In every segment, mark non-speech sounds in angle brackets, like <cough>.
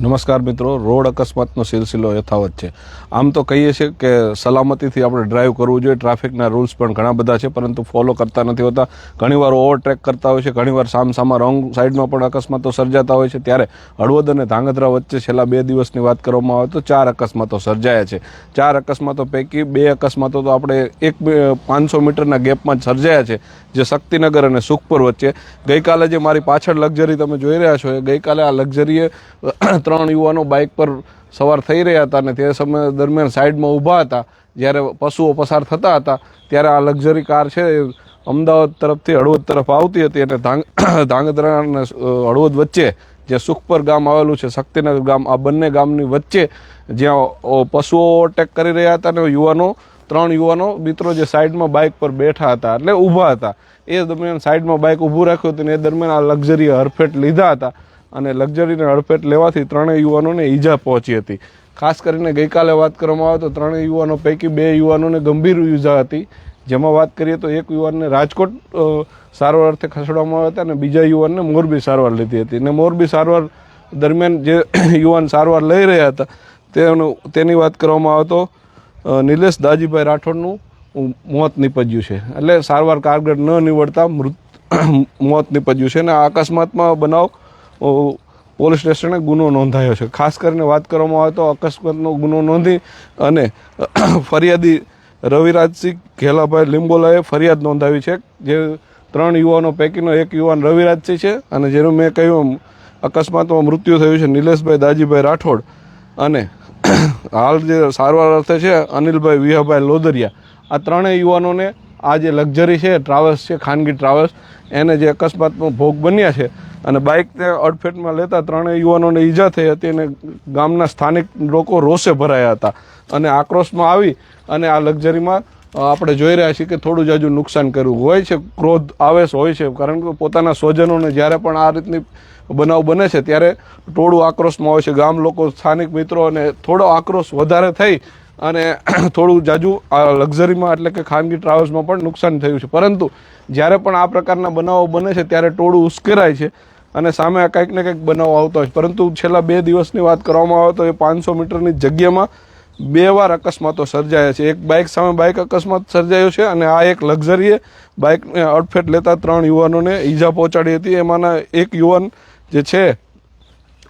નમસ્કાર મિત્રો, રોડ અકસ્માતનો સિલસિલો યથાવત છે. આમ તો કહીએ છીએ કે સલામતીથી આપણે ડ્રાઈવ કરવું જોઈએ ટ્રાફિકના રૂલ્સ પણ ઘણા બધા છે, પરંતુ ફોલો કરતા નથી હોતા. ઘણીવાર ઓવરટેક કરતા હોય છે, ઘણીવાર સામસામા રોંગ સાઈડમાં પણ અકસ્માતો સર્જાતા હોય છે. ત્યારે હળવદ અને ધાંગધ્રા વચ્ચે છેલ્લા બે દિવસની વાત કરવામાં આવે તો ચાર અકસ્માતો સર્જાયા છે. ચાર અકસ્માતો પૈકી બે અકસ્માતો તો આપણે એક પાંચસો મીટરના ગેપમાં જ સર્જાયા છે, જે શક્તિનગર અને સુખપુર વચ્ચે. ગઈકાલે જે મારી પાછળ લક્ઝરી તમે જોઈ રહ્યા છો, એ ગઈકાલે આ લક્ઝરીએ ત્રણ યુવાનો બાઇક પર સવાર થઈ રહ્યા હતા અને તે સમય દરમિયાન સાઈડમાં ઊભા હતા. જ્યારે પશુઓ પસાર થતા હતા, ત્યારે આ લક્ઝરી કાર છે અમદાવાદ તરફથી હળવદ તરફ આવતી હતી અને ધાંગ, <coughs> ધાંગધ્રા અને હળવદ વચ્ચે જે સુખપર ગામ આવેલું છે, શક્તિનગર ગામ, આ બંને ગામની વચ્ચે જ્યાં પશુઓ ઓવરટેક કરી રહ્યા હતા અને યુવાનો, ત્રણ યુવાનો મિત્રો જે સાઈડમાં બાઇક પર બેઠા હતા એટલે ઊભા હતા. એ દરમિયાન સાઈડમાં બાઇક ઊભું રાખ્યું હતું અને એ દરમિયાન આ લક્ઝરીએ હરફેટ લીધા હતા. અને લક્ઝરીને હડફેટ લેવાથી ત્રણેય યુવાનોને ઈજા પહોંચી હતી. ખાસ કરીને ગઈકાલે વાત કરવામાં આવે તો ત્રણેય યુવાનો પૈકી બે યુવાનોને ગંભીર ઈજા હતી. જેમાં વાત કરીએ તો એક યુવાનને રાજકોટ સારવાર અર્થે ખસેડવામાં આવ્યા હતા અને બીજા યુવાનને મોરબી સારવાર લીધી હતી. અને મોરબી સારવાર દરમિયાન જે <clears throat> યુવાન સારવાર લઈ રહ્યા હતા, તેનું, તેની વાત કરવામાં આવે તો નિલેશ દાજીભાઈ રાઠોડનું મોત નીપજ્યું છે. એટલે સારવાર કારગર ન નીવડતા મૃત, <clears throat> મોત નીપજ્યું છે. અને આ અકસ્માતમાં બનાવ પોલીસ સ્ટેશને ગુનો નોંધાયો છે. ખાસ કરીને વાત કરવામાં આવે તો અકસ્માતનો ગુનો નોંધી અને <coughs> ફરિયાદી રવિરાજસિંહ ઘેલાભાઈ લીંબોલાએ ફરિયાદ નોંધાવી છે જે ત્રણ યુવાનો પૈકીનો એક યુવાન રવિરાજસિંહ છે અને જેનું મેં કહ્યું અકસ્માતમાં મૃત્યુ થયું છે નિલેશભાઈ દાજીભાઈ રાઠોડ અને <coughs> હાલ જે સારવાર અર્થે છે અનિલભાઈ વિહાભાઈ લોદરિયા. આ ત્રણેય યુવાનોને આ જે લક્ઝરી છે, ટ્રાવેલ્સ છે, ખાનગી ટ્રાવેલ્સ. એને જે અકસ્માતનો ભોગ બન્યા છે અને બાઇકને અડફેટમાં લેતા ત્રણેય યુવાનોને ઈજા થઈ હતી અને ગામના સ્થાનિક લોકો રોષે ભરાયા હતા. અને આક્રોશમાં આવી અને આ લક્ઝરીમાં આપણે જોઈ રહ્યા છીએ કે થોડું જાજુ નુકસાન કર્યું. હોય છે ક્રોધ, આવેશ હોય છે, કારણ કે પોતાના સ્વજનોને જ્યારે પણ આ રીતની બનાવ બને છે, ત્યારે ટોળું આક્રોશમાં હોય છે. ગામ લોકો, સ્થાનિક મિત્રો અને થોડો આક્રોશ વધારે થઈ અને <clears throat> થોડું જાજુ આ લક્ઝરીમાં એટલે કે ખાનગી ટ્રાવેલ્સમાં પણ નુકસાન થયું છે. પરંતુ જ્યારે પણ આ પ્રકારના બનાવો બને છે, ત્યારે ટોળું ઉશ્કેરાય છે અને સામે કંઈક ને કંઈક બનાવો આવતો હોય છે. પરંતુ છેલ્લા બે દિવસની વાત કરવામાં આવે તો એ પાંચસો મીટરની જગ્યામાં બે વાર અકસ્માતો સર્જાયા છે. એક બાઇક સામે બાઇક અકસ્માત સર્જાયો છે અને આ એક લક્ઝરીએ બાઇકને અડફેટ લેતા ત્રણ યુવાનોને ઈજા પહોંચાડી હતી. એમાંના એક યુવાન જે છે,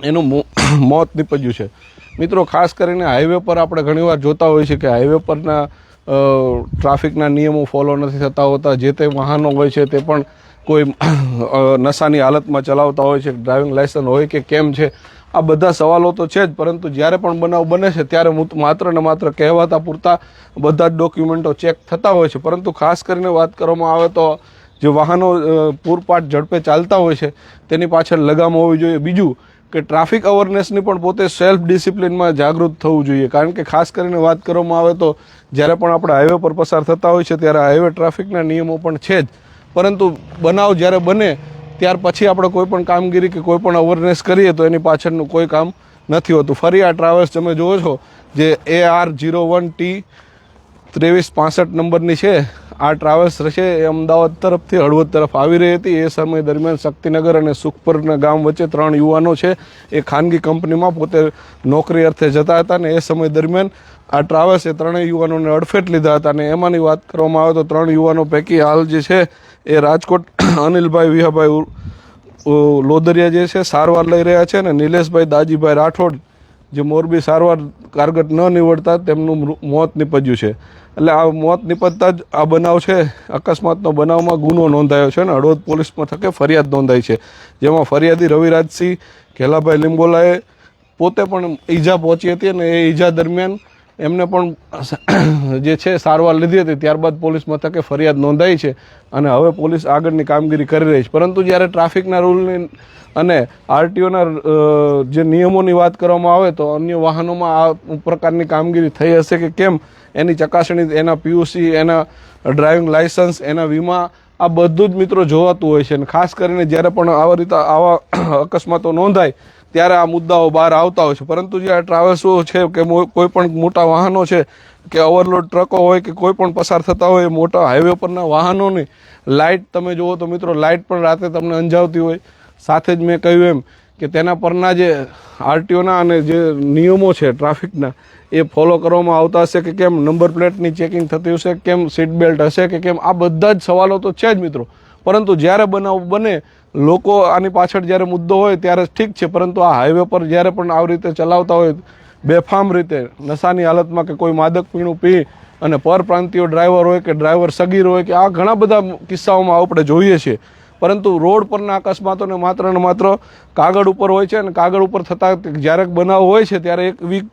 એનું મોત નીપજ્યું છે. મિત્રો, ખાસ કરીને હાઈવે પર આપણે ઘણીવાર જોતા હોઈએ છીએ કે હાઈવે પરના ટ્રાફિકના નિયમો ફોલો નથી થતા હોતા. જે તે વાહનો હોય છે તે પણ કોઈ નશાની હાલતમાં ચલાવતા હોય છે ડ્રાઇવિંગ લાઇસન્સ હોય કે કેમ છે, આ બધા સવાલો તો છે જ. પરંતુ જ્યારે પણ બનાવ બને છે, ત્યારે માત્ર ને માત્ર કહેવાતા પૂરતા બધા જ ડોક્યુમેન્ટો ચેક થતા હોય છે. પરંતુ ખાસ કરીને વાત કરવામાં આવે તો જે વાહનો પૂરપાટ ઝડપે ચાલતા હોય છે, તેની પાછળ લગામ હોવી જોઈએ. બીજું કે ટ્રાફિક અવેરનેસની પણ પોતે સેલ્ફ ડિસિપ્લિનમાં જાગૃત થવું જોઈએ. કારણ કે ખાસ કરીને વાત કરવામાં આવે તો જ્યારે પણ આપણે હાઈવે પર પસાર થતા હોય છે ત્યારે હાઈવે ટ્રાફિકના નિયમો પણ છે જ. પરંતુ બનાવ જ્યારે બને ત્યાર પછી આપણે કોઈ પણ કામગીરી કે કોઈ પણ અવેરનેસ કરીએ તો એની પાછળનું કોઈ કામ નથી હોતું. ફરી આ ટ્રાવેલ્સ તમે જુઓ છો, જે એ આર જીરો વન ટી ત્રેવીસ પાસઠ નંબરની છે. આ ટ્રાવેલ્સ છે એ અમદાવાદ તરફથી હળવદ તરફ આવી રહી હતી. એ સમય દરમિયાન શક્તિનગર અને સુખપરના ગામ વચ્ચે ત્રણ યુવાનો છે. એ ખાનગી કંપનીમાં પોતે નોકરી અર્થે જતા હતા અને એ સમય દરમિયાન આ ટ્રાવેલ્સે ત્રણેય યુવાનોને અડફેટ લીધા હતા અને એમાંની વાત કરવામાં આવે તો ત્રણ યુવાનો પૈકી હાલ જે છે એ રાજકોટ <clears throat> અનિલભાઈ વિહાભાઈ લોદરિયા જે છે સારવાર લઈ રહ્યા છે અને નિલેશભાઈ દાજીભાઈ રાઠોડ જે મોરબી સારવાર કારગત ન નીવડતા તેમનું મોત નીપજ્યું છે. એટલે આ મોત નીપજતા જ આ બનાવ છે, અકસ્માતનો બનાવમાં ગુનો નોંધાયો છે અને હળવદ પોલીસ મથકે ફરિયાદ નોંધાઈ છે. જેમાં ફરિયાદી રવિરાજસિંહ, ઘેલાભાઈ લીંબોલાએ પોતે પણ ઈજા પહોંચી હતી અને એ ઈજા દરમિયાન એમને પણ જે છે સારવાર લીધી હતી, ત્યારબાદ પોલીસ મથકે ફરિયાદ નોંધાઈ છે અને હવે પોલીસ આગળની કામગીરી કરી રહી છે. પરંતુ જ્યારે ટ્રાફિકના રૂલની અને આરટીઓના જે નિયમોની વાત કરવામાં આવે તો અન્ય વાહનોમાં આ પ્રકારની કામગીરી થઈ હશે કે કેમ? એની ચકાસણી, એના પીયુસી, એના ડ્રાઇવિંગ લાઇસન્સ, એના વીમા, આ બધું જ મિત્રો જોવાતું હોય છે. અને ખાસ કરીને જ્યારે પણ આવા રીતે આવા અકસ્માતો નોંધાય ત્યારે આ મુદ્દાઓ બહાર આવતા હોય છે. પરંતુ જે આ ટ્રાવેલ્સો છે કે કોઈ પણ મોટા વાહનો છે કે ઓવરલોડ ટ્રકો હોય કે કોઈ પણ પસાર થતા હોય મોટા હાઈવે પરના વાહનોની લાઇટ તમે જુઓ તો મિત્રો લાઇટ પણ રાતે તમને અંજાવતી હોય. સાથે જ મેં કહ્યું એમ કે તેના પરના જે આરટીઓના અને જે નિયમો છે ટ્રાફિકના એ ફોલો કરવામાં આવતા હશે કે કેમ નંબર પ્લેટની ચેકિંગ થતી હશે, કેમ સીટ બેલ્ટ હશે કે કેમ આ બધા જ સવાલો તો છે જ મિત્રો. પરંતુ જ્યારે બનાવ બને, લોકો આની પાછળ જ્યારે મુદ્દો હોય ત્યારે ઠીક છે, પરંતુ આ હાઈવે પર જ્યારે પણ આવી રીતે ચલાવતા હોય, બેફામ રીતે નશાની હાલતમાં કે કોઈ માદક પીણું પી અને પરપ્રાંતિયો ડ્રાઈવર હોય કે ડ્રાઈવર સગીર હોય કે આ ઘણા બધા કિસ્સાઓમાં આપણે જોઈએ છીએ. પરંતુ રોડ પરના અકસ્માતોને માત્ર ને માત્ર કાગળ ઉપર હોય છે અને કાગળ ઉપર થતા જ્યારે બનાવ હોય છે ત્યારે એક વીક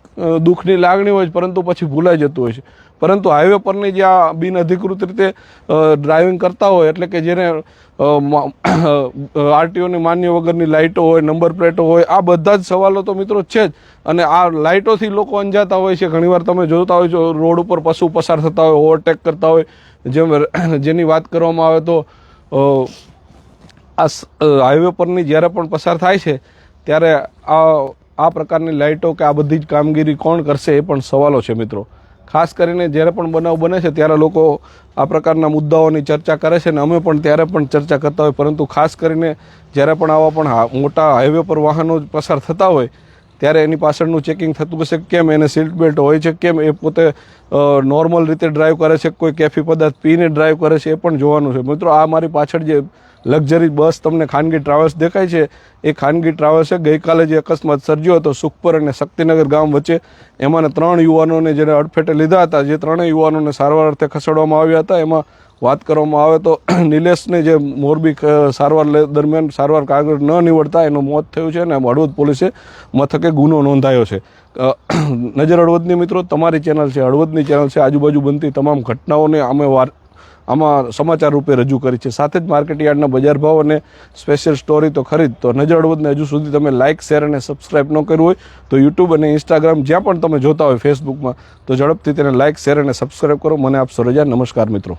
દુઃખની લાગણી હોય છે, પરંતુ પછી ભૂલાઈ જતું હોય છે. પરંતુ હાઈવે પરની જે આ બિનઅધિકૃત રીતે ડ્રાઇવિંગ કરતા હોય, એટલે કે જેને આરટીઓની માન્ય વગરની લાઇટો હોય, નંબર પ્લેટો હોય, આ બધા જ સવાલો તો મિત્રો છે જ. અને આ લાઇટોથી લોકો અંજાતા હોય છે. ઘણીવાર તમે જોતા હોય છો, રોડ ઉપર પશુ પસાર થતા હોય, ઓવરટેક કરતા હોય. જેમ, જેની વાત કરવામાં આવે તો આ હાઈવે પરની જ્યારે પણ પસાર થાય છે, ત્યારે આ આ પ્રકારની લાઇટો કે આ બધી જ કામગીરી કોણ કરશે એ પણ સવાલો છે મિત્રો. ખાસ કરીને જ્યારે પણ બનાવ બને છે, ત્યારે લોકો આ પ્રકારના મુદ્દાઓની ચર્ચા કરે છે અને અમે પણ ત્યારે પણ ચર્ચા કરતા હોય. પરંતુ ખાસ કરીને જ્યારે પણ આવા પણ મોટા હાઈવે પર વાહનો પસાર થતા હોય ત્યારે એની પાછળનું ચેકિંગ થતું હશે કેમ? એને સીટ બેલ્ટ હોય છે કેમ? એ પોતે નોર્મલ રીતે ડ્રાઈવ કરે છે? કોઈ કેફી પદાર્થ પીને ડ્રાઈવ કરે છે? એ પણ જોવાનું છે. મિત્રો, આ મારી પાછળ જે લક્ઝરી બસ તમને ખાનગી ટ્રાવેલ્સ દેખાય છે, એ ખાનગી ટ્રાવેલ્સે ગઈકાલે જે અકસ્માત સર્જ્યો હતો, સુખપર અને શક્તિનગર ગામ વચ્ચે, એમાંના ત્રણ યુવાનોને જેને અડફેટે લીધા હતા, જે ત્રણેય યુવાનોને સારવાર અર્થે ખસેડવામાં આવ્યા હતા. એમાં વાત કરવામાં આવે તો <clears throat> નિલેશને જે મોરબી સારવાર દરમિયાન સારવાર કાગળ ન નીવડતા એનું મોત થયું છે અને હળવદ પોલીસે મથકે ગુનો નોંધાયો છે. <clears throat> નજર હળવદની મિત્રો, તમારી ચેનલ છે, હળવદની ચેનલ છે, આજુબાજુ બનતી તમામ ઘટનાઓને અમે વાર, આમાં સમાચાર રૂપે રજૂ કરી છે. સાથે જ માર્કેટ યાર્ડના બજાર ભાવ અને સ્પેશિયલ સ્ટોરી તો ખરી તો નજર હળવદને હજુ સુધી તમે લાઇક શેર અને સબસ્ક્રાઇબ ન કર્યું હોય તો યુટ્યુબ અને ઇન્સ્ટાગ્રામ જ્યાં પણ તમે જોતા હોય ફેસબુકમાં, તો ઝડપથી તેને લાઇક શેર અને સબસ્ક્રાઇબ કરો. મને આપશો રજા. નમસ્કાર મિત્રો.